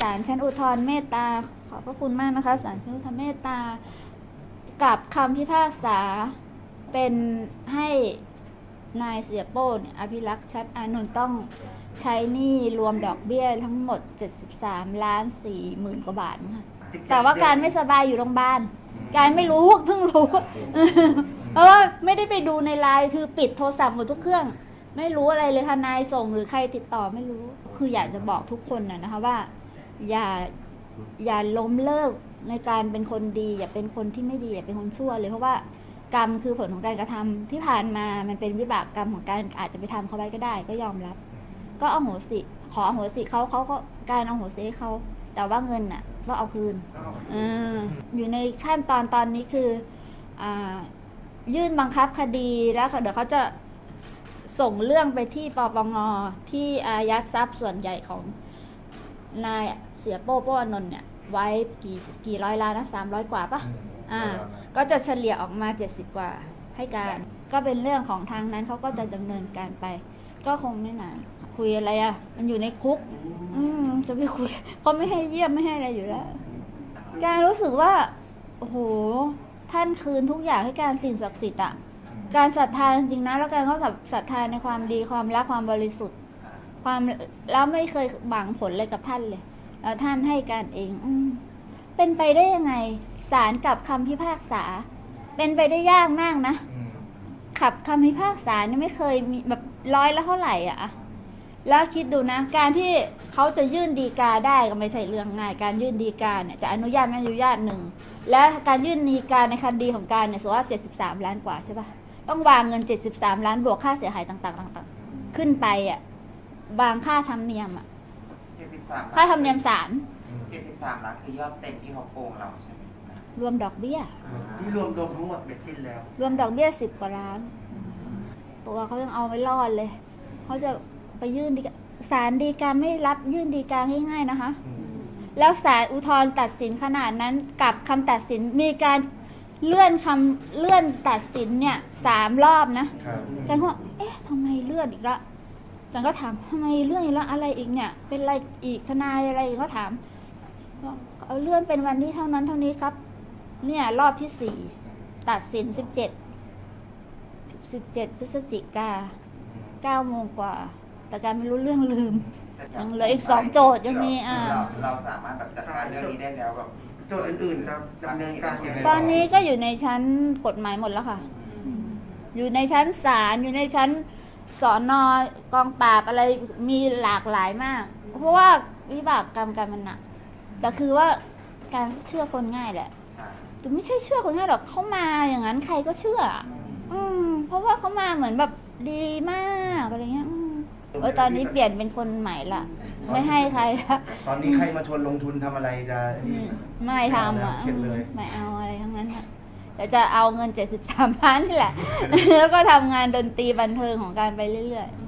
ศาลชั้นอุทธรณ์เมตตา ขอบพระคุณมากนะคะศาลชั้นอุทธรณ์เมตตา กับคำพิพากษาเป็นให้นายเสียโป้เนี่ยอภิรักษ์ชัดอานนท์ต้องใช้หนี้รวมดอกเบี้ยทั้งหมด 73 ล้าน4หมื่นกว่าบาทนะคะแต่ว่าการไม่สบายอยู่โรงพยาบาล การไม่รู้เพิ่งรู้ เพราะว่าไม่ได้ไปดูในไลน์คือปิดโทรศัพท์หมดทุกเครื่อง ไม่รู้อะไรเลยทนายส่งหรือใครติดต่อไม่รู้ คืออยากจะบอกทุกคนนะนะคะว่า อย่าอย่าล้มเลิกในการเป็นคนดี อย่าเป็นคนที่ไม่ดีอย่าเป็นคนชั่วเลยเพราะว่ากรรมคือผลของการกระทำที่ผ่านมามันเป็นวิบากกรรมของการอาจจะไปทำเขาไว้ก็ได้ ก็ยอมรับ ก็เอาโหสิ ขออโหสิเขาเขาก็การเอาโหสิให้เขาแต่ว่าเงินน่ะก็เอาคืนอ่าอยู่ในขั้นตอนตอนนี้คืออายื่นบังคับคดีแล้วเดี๋ยวเขาจะส่งเรื่องไปที่ปปงที่อายัดทรัพย์ส่วนใหญ่ของ นายเสียโป้โป้อานนท์เนี่ยไว้กี่กี่ร้อยล้านนะสามร้อยกว่าปะอ่า ก็จะเฉลี่ยออกมาเจ็ดสิบกว่าให้การ ก็เป็นเรื่องของทางนั้นเขาก็จะดำเนินการไป ก็คงไม่นานคุยอะไรอะ่ะ มันอยู่ในคุก อืมจะไปคุยเขาไม่ให้เยี่ยมไม่ให้อะไรอยู่แล้ว การรู้สึกว่าโอ้โหท่านคืนทุกอย่างให้การสิ่งศักดิ์สิทธิ์อะการศรัทธาจริงๆนะ แล้วการเขาแบบศรัทธาในความดีความรักความบริสุทธิ์ ความแล้วไม่เคยหวังผลเลยกับท่านเลยแล้วท่านให้การเองอเป็นไปได้ยังไงศาลกับคำพิพากษา เป็นไปได้ยากมากนะขับคำพิพากษาเนี่ยไม่เคยมีแบบร้อยละเท่าไหร่อะแล้วคิดดูนะ การที่เขาจะยื่นดีกาได้ก็ไม่ใช่เรื่องง่าย การยื่นดีกาเนี่ยจะอนุญาตไม่อนุญาตหนึ่ง และการยื่นดีกาในคดีของการเนี่ยสมมติว่า73 ล้านกว่าใช่ปะต้องวางเงิน 73 ล้านบวกค่าเสียหายต่างๆต่างๆ ขึ้นไปอะ วางค่าธรรมเนียมอะเจ็ดสิบสามค่าธรรมเนียมศาลเจ็ดสิบสามล้านคือยอดเต็มที่เขาโกงเราใช่ไหมรวมดอกเบี้ย ที่รวมรวมทั้งหมดเบ็ดสิ้นแล้ว รวมดอกเบี้ยสิบกว่าล้าน ตัวเขายังเอาไม่รอดเลย เขาจะไปยื่นดีกาศาลดีกาไม่รับยื่นดีกาง่ายๆนะคะ แล้วศาลอุทธรณ์ตัดสินขนาดนั้นกับคำตัดสินมีการเลื่อนคำเลื่อนตัดสินเนี่ยสามรอบนะครับจันก็เอ๊ะทำไมเลื่อนอีกละ จันก็ถามทำไมเลื่อนอีกแล้วอะไรอีกเนี่ย เป็นอะไรอีกทนายอะไรอีกก็ถามก็เอาเลื่อนเป็นวันที่เท่านั้นเท่านี้ครับ เนี่ย รอบที่สี่ตัดสินสิบเจ็ดสิบเจ็ดพฤศจิกาเก้าโมงกว่า แต่การไม่รู้เรื่องลืมแต่ยังเหลืออีกสองโจทย์ยังมีอ่า เราเราสามารถแบบจัดการเรื่องนี้ได้แล้วแบบโจทย์อื่นๆจะดำเนินการยังไงตอนนี้ก็อยู่ในชั้นกฎหมายหมดแล้วค่ะ อยู่ในชั้นศาลอยู่ในชั้น สอนอกองปราบอะไรมีหลากหลายมาก เพราะว่าวิบากกรรมการมันหนักแต่คือว่าการเชื่อคนง่ายแหละอ่าแต่ไม่ใช่เชื่อคนง่ายหรอกเขามาอย่างนั้นใครก็เชื่อ อืม เพราะว่าเขามาเหมือนแบบดีมากอะไรเงี้ยอืมเออตอนนี้เปลี่ยนเป็นคนใหม่ละไม่ให้ใครละตอนนี้ใครมาชวนลงทุนทำอะไรจะอืมไม่ทำอะเข็ดเลยไม่เอาอะไร ทั้งนั้นอะแต่จะเอาเงิน 73 ล้านนี่แหละ แล้วก็ทำงานดนตรีบันเทิงของการไปเรื่อยๆ